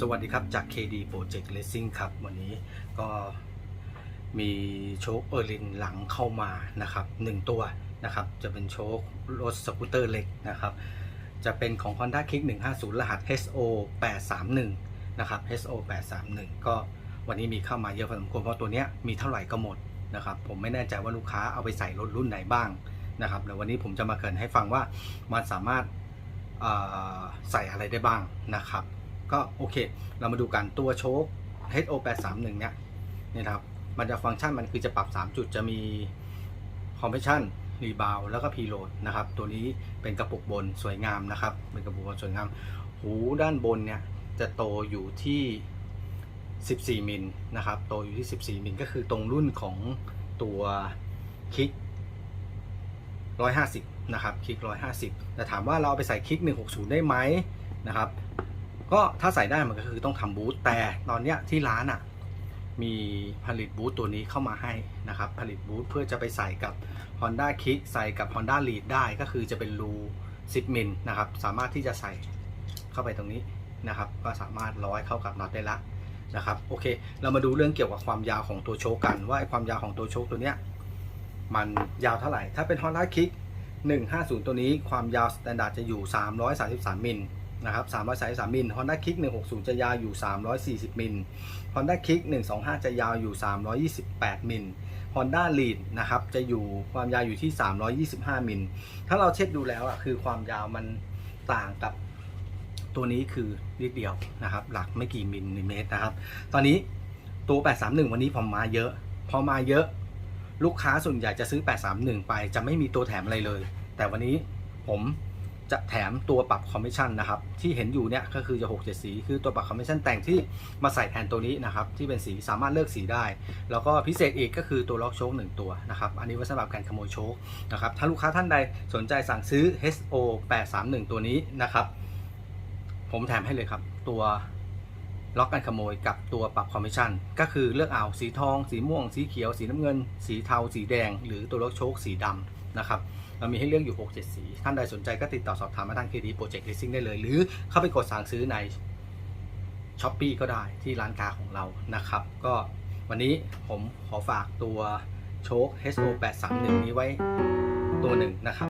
สวัสดีครับจาก KD Project Racing ครับ วันนี้ก็มีโชคเออร์ลินหลังเข้ามานะครับหนึ่งตัวนะครับ จะเป็นโชครถสกูตเตอร์เล็กนะครับ จะเป็นของ Honda Kick 150 รหัส HO 831นะครับ HO 831ก็วันนี้มีเข้ามาเยอะพอสมควรเพราะตัวเนี้ยมีเท่าไหร่ก็หมดนะครับ ผมไม่แน่ใจว่าลูกค้าเอาไปใส่รถรุ่นไหนบ้างนะครับเดี๋ยววันนี้ผมจะมาเกินให้ฟังว่ามันสามารถใส่อะไรได้บ้างนะครับ ก็โอเค เรามาดูกันตัวโชค HO 831 เนี่ยนี่นะครับ มันจะฟังก์ชันมันคือจะปรับ 3 จุดจะมี Compression Rebound แล้วก็ Preload นะครับ ตัวนี้เป็นกระปุกบนสวยงามนะครับ เป็นกระปุกบนสวยงาม หูด้านบนเนี่ยจะโตอยู่ที่ 14 มิลนะครับ โตอยู่ที่ 14 มิลก็คือตรงรุ่นของตัวคิก 150 นะครับ คิก 150 แต่ถามว่าเราเอาไปใส่คิก 160 ได้ไหมนะครับ ก็ถ้าใส่ได้มันก็คือต้องทำบูธแต่ตอนเนี้ยที่ร้านอะมีผลิตบูธตัวนี้เข้ามาให้นะครับ ผลิตบูธเพื่อจะไปใส่กับ Honda Kick ใส่กับ Honda Lead ได้ก็คือจะเป็นรู10มิลนะครับ สามารถที่จะใส่เข้าไปตรงนี้นะครับ ก็สามารถร้อยเข้ากับน็อตได้ละนะครับ โอเค เรามาดูเรื่องเกี่ยวกับความยาวของตัวโชกันว่าไอความยาวของตัวโชคตัวเนี้ยมันยาวเท่าไหร่ ถ้าเป็น Honda Kick 150 ตัวนี้ความยาวสแตนดาร์ดจะอยู่ 333มิล นะครับ333มิล Honda Kick 160 จะยาวอยู่ 340 มิล Honda Kick 125 จะยาวอยู่ 328 มิล Honda Lead นะครับ จะอยู่ความยาวอยู่ที่ 325 มิล ถ้าเราเช็คดูแล้วอะคือความยาวมันต่างกับตัวนี้คือนิดเดียวนะครับ หลักไม่กี่มิลลิเมตรนะครับ ตอนนี้ตัว 831 วันนี้ผมมาเยอะ พอมาเยอะ ลูกค้าส่วนใหญ่จะซื้อ 831 ไป จะไม่มีตัวแถมอะไรเลย แต่วันนี้ผม จะแถมตัวปรับคอมมิชชั่นนะครับ ที่เห็นอยู่เนี่ยก็คือจะ6 7สี คือตัวปรับคอมมิชชั่นแต่งที่มาใส่แทนตัวนี้นะครับ ที่เป็นสีสามารถเลือกสีได้ แล้วก็พิเศษอีกก็คือตัวล็อกโชค1ตัวนะครับ อันนี้ไว้สำหรับการขโมยโชคนะครับ ถ้าลูกค้าท่านใดสนใจสั่งซื้อ HO 831 ตัวนี้นะครับ ผมแถมให้เลยครับ ตัวล็อกการขโมยกับตัวปรับคอมมิชชั่น ก็คือเลือกเอาสีทอง สีม่วง สีเขียว สีน้ำเงิน สีเทา สีแดง หรือตัวล็อกโชคสีดำนะครับ เรามีให้เลือกอยู่ 6 7 สี ท่านใดสนใจก็ติดต่อสอบถามมาทาง KD Project Racing ได้เลย หรือเข้าไปกดสั่งซื้อใน s h อ p e e ก็ได้ที่ร้านค้าของเรานะครับ ก็วันนี้ผมขอฝากตัวโชค HO 831 นี้ไว้ตัวหนึ่งนะครับ